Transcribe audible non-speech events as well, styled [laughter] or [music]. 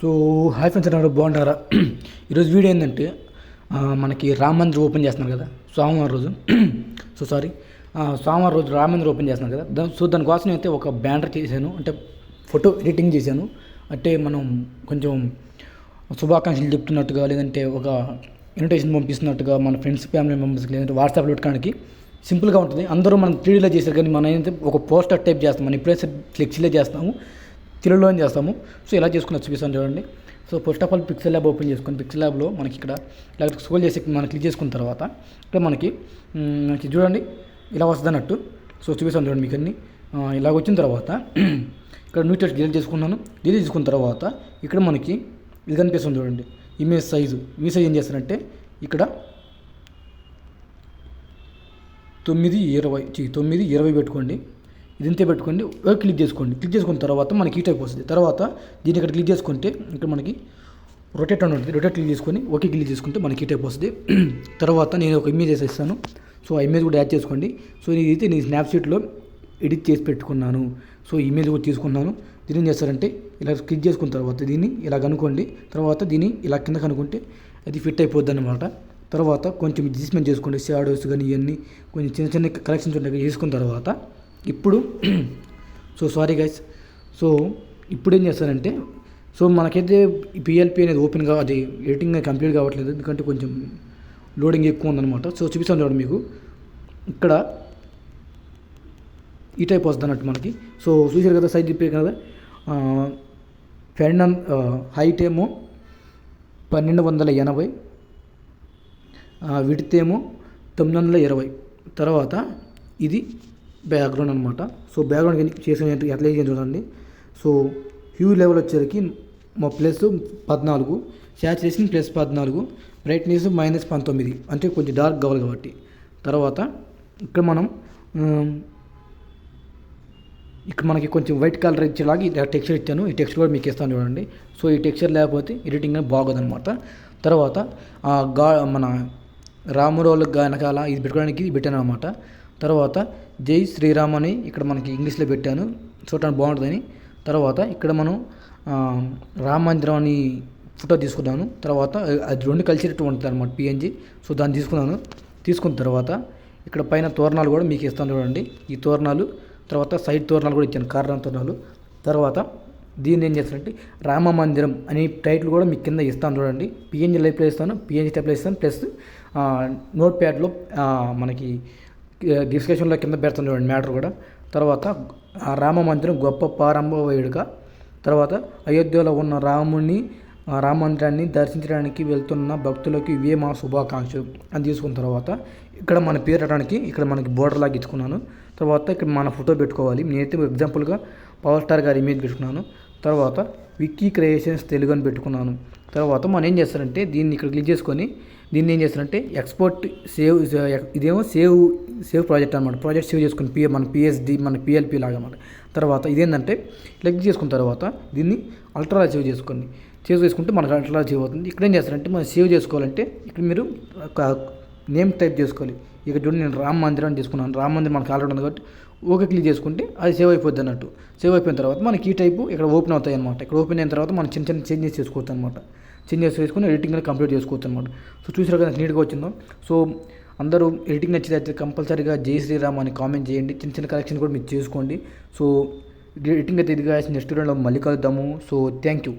So hi friends అన్నారు బాగుంటారా? [clears throat] ఈరోజు video ఏంటంటే మనకి రామ మందిర్ ఓపెన్ చేస్తున్నారు కదా సోమవారం రోజు. [clears throat] So sorry. సోమవారం రోజు రామ మందిర్ ఓపెన్ చేస్తున్నారు కదా. దా సో దానికోసం అయితే ఒక బ్యానర్ చేశాను అంటే ఫోటో ఎడిటింగ్ చేశాను. అంటే మనం కొంచెం శుభాకాంక్షలు చెప్తున్నట్టుగా లేదంటే ఒక ఇన్విటేషన్ పంపిస్తున్నట్టుగా మన ఫ్రెండ్స్ ఫ్యామిలీ మెంబర్స్కి లేదంటే వాట్సాప్లో పెట్టుకోవడానికి సింపుల్గా ఉంటుంది. అందరూ మనం త్రీడీలో చేశారు కానీ మనం ఏంటంటే ఒక పోస్టర్ టైప్ చేస్తాం. మనం ఇప్పుడైతే ఫ్లెక్సీలో చేస్తాము. తెలుగులో చేస్తాము? సో ఇలా చేసుకుని చూపిస్తాను చూడండి. So first of all pixel lab open చేసుకొని పిక్సెల్ ల్యాబ్లో మనకి ఇక్కడ ఇలా స్క్రోల్ చేసి మనం క్లిక్ చేసుకున్న తర్వాత ఇక్కడ మనకి మనకి చూడండి ఇలా వస్తుంది అన్నట్టు. సో చూపిస్తాను చూడండి మీకు అన్ని. ఇలా వచ్చిన తర్వాత [clears throat] ఇక్కడ న్యూ టెస్ట్ డిలీట్ చేసుకున్నాను డిలీట్ చేసుకున్న తర్వాత ఇక్కడ మనకి ఇది కనిపిస్తుంది చూడండి. Image size. మీ సైజ్ ఏం చేస్తారంటే ఇక్కడ తొమ్మిది ఇరవై తొమ్మిది ఇరవై పెట్టుకోండి. ఇది పెట్టుకోండి. ఓకే క్లిక్ చేసుకోండి. క్లిక్ చేసుకున్న తర్వాత మనకి ఈ టైప్ వస్తుంది. తర్వాత దీన్ని ఇక్కడ క్లిక్ చేసుకుంటే ఇక్కడ మనకి రొటేట్ అని ఉంటుంది. రొటేట్ క్లిక్ చేసుకొని ఓకే క్లిక్ చేసుకుంటే మనకి ఈ టైప్ వస్తుంది. [clears throat] తర్వాత నేను ఒక ఇమేజ్ వేసేస్తాను. సో ఆ ఇమేజ్ కూడా యాడ్ చేసుకోండి. సో ఇదైతే నేను స్నాప్షీట్లో ఎడిట్ చేసి పెట్టుకున్నాను. సో ఇమేజ్ కూడా తీసుకున్నాను. దీని ఏం చేస్తారంటే ఇలా క్లిక్ చేసుకున్న తర్వాత దీన్ని ఇలా కనుక్కోండి తర్వాత దీన్ని ఇలా కింద కనుక్కుంటే అది ఫిట్ అయిపోద్ది అనమాట తర్వాత కొంచెం అడ్జస్ట్మెంట్ చేసుకోండి. షాడోస్ కానీ ఇవన్నీ కొంచెం చిన్న చిన్న కలెక్షన్స్ ఉంటాయి చేసుకున్న తర్వాత ఇప్పుడు సో సారీ గైస్ సో ఇప్పుడు ఏం చేస్తారంటే సో మనకైతే పిఎల్పి అనేది ఓపెన్గా అది ఎడిటింగ్ కంప్లీట్ కావట్లేదు. ఎందుకంటే కొంచెం లోడింగ్ ఎక్కువ ఉందన్నమాట. సో చూపిస్తాను చూడండి మీకు. ఇక్కడ ఈ టైప్ వస్తుంది అన్నట్టు మనకి. సో చూసారు కదా సైజ్ చెప్పే కదా? ఫెర్నన్ హైట్ ఏమో పన్నెండు వందల ఎనభై విడితేమో తొమ్మిది వందల ఇరవై. తర్వాత ఇది బ్యాక్గ్రౌండ్ అనమాట సో బ్యాక్గ్రౌండ్ చేసిన ఎట్లా చూడండి. సో హ్యూ లెవెల్ వచ్చేసరికి మా ప్లస్ పద్నాలుగు శాచురేషన్ ప్లస్ పద్నాలుగు బ్రైట్నెస్ మైనస్ పంతొమ్మిది. అంటే కొంచెం డార్క్ కావాలి కాబట్టి. తర్వాత ఇక్కడ మనం ఇక్కడ మనకి కొంచెం వైట్ కలర్ ఇచ్చేలాగా ఈ టెక్స్చర్ ఇచ్చాను. ఈ టెక్స్చర్ కూడా మీకు ఇస్తాను చూడండి. సో ఈ టెక్స్చర్ లేకపోతే ఎడిటింగ్ అనేది బాగోదు అనమాట తర్వాత ఆ గా మన రామురోళ్ళ వెనకాల ఇది పెట్టుకోవడానికి ఇది పెట్టాను అనమాట తర్వాత జై శ్రీరామ్ అని ఇక్కడ మనకి ఇంగ్లీష్లో పెట్టాను. చూడటానికి బాగుంటుందని. తర్వాత ఇక్కడ మనం రామ మందిరం అని ఫోటో తీసుకున్నాను. తర్వాత అది రెండు కలిసేటటువంటిది ఉంటుంది అనమాట పిఎన్జి సో దాన్ని తీసుకున్నాను. తీసుకున్న తర్వాత ఇక్కడ పైన తోరణాలు కూడా మీకు ఇస్తాను చూడండి. ఈ తోరణాలు తర్వాత సైడ్ తోరణాలు కూడా ఇచ్చాను కారణం తోరణాలు. తర్వాత దీన్ని ఏం చేస్తానంటే రామ మందిరం అనే టైటిల్ కూడా మీకు కింద ఇస్తాను చూడండి. పిఎన్జీ లైఫ్లో ఇస్తాను పిఎన్జీ టైప్లో ఇస్తాను ప్లస్ నోట్ ప్యాడ్లో మనకి డిస్కషన్లో కింద పెడతాను చూడండి మ్యాటర్ కూడా. తర్వాత ఆ రామ మందిరం గొప్ప ప్రారంభ వేడుక తర్వాత అయోధ్యలో ఉన్న రాముని రామ మందిరాన్ని దర్శించడానికి వెళ్తున్న భక్తులకి ఇవే మా శుభాకాంక్షలు అని తీసుకున్న తర్వాత ఇక్కడ మన పేరు పెట్టడానికి ఇక్కడ మనకి బోర్డర్ లాగా ఇచ్చుకున్నాను. తర్వాత ఇక్కడ మన ఫోటో పెట్టుకోవాలి. నేనైతే ఎగ్జాంపుల్గా పవర్ స్టార్ గారి ఇమేజ్ పెట్టుకున్నాను. తర్వాత విక్కీ క్రియేషన్స్ తెలుగు అని పెట్టుకున్నాను. తర్వాత మనం ఏం చేస్తారంటే దీన్ని ఇక్కడ క్లిక్ చేసుకొని దీన్ని ఏం చేస్తారంటే ఎక్స్పోర్ట్ సేవ్ ఇదేమో సేవ్ సేవ్ ప్రాజెక్ట్ అనమాట ప్రాజెక్ట్ సేవ్ చేసుకుని పిఎ మన పిఎస్డి మన పిఎల్పి లాగా అనమాట తర్వాత ఇదేంటంటే క్లిక్ చేసుకున్న తర్వాత దీన్ని అల్ట్రా సేవ్ చేసుకోండి సేవ్ చేసుకుంటే మనకు అల్ట్రా సేవ్ అవుతుంది. ఇక్కడ ఏం చేస్తారంటే మనం సేవ్ చేసుకోవాలంటే ఇక్కడ మీరు ఒక నేమ్ టైప్ చేసుకోవాలి. ఇక్కడ చూడండి నేను రామ్ మందిరం అని తీసుకున్నాను. రామ్ మందిర్ మనకు ఆల్రెడీ ఉంది కాబట్టి ఓకే క్లిక్ చేసుకుంటే అది సేవ్ అయిపోద్ది అన్నట్టు. సేవ్ అయిపోయిన తర్వాత మనకి ఈ టైపు ఇక్కడ ఓపెన్ అవుతాయి అనమాట ఇక్కడ ఓపెన్ అయిన తర్వాత మనం చిన్న చిన్న చేంజెస్ చేసుకోవచ్చు అనమాట చేంజెస్ చేసుకుని ఎడిటింగ్ అనేది కంప్లీట్ చేసుకోవచ్చు అనమాట సో చూసారు కదా నీట్గా వచ్చిందో. సో అందరూ ఎడిటింగ్ నచ్చితే కంపల్సరీగా జై శ్రీరామ్ అని కామెంట్ చేయండి. చిన్న చిన్న కలెక్షన్ కూడా మీరు చేసుకోండి. సో ఎడిటింగ్ అయితే ఇదిగా నెక్స్ట్ వీడియోలో మళ్ళీ కలుద్దాము. So thank you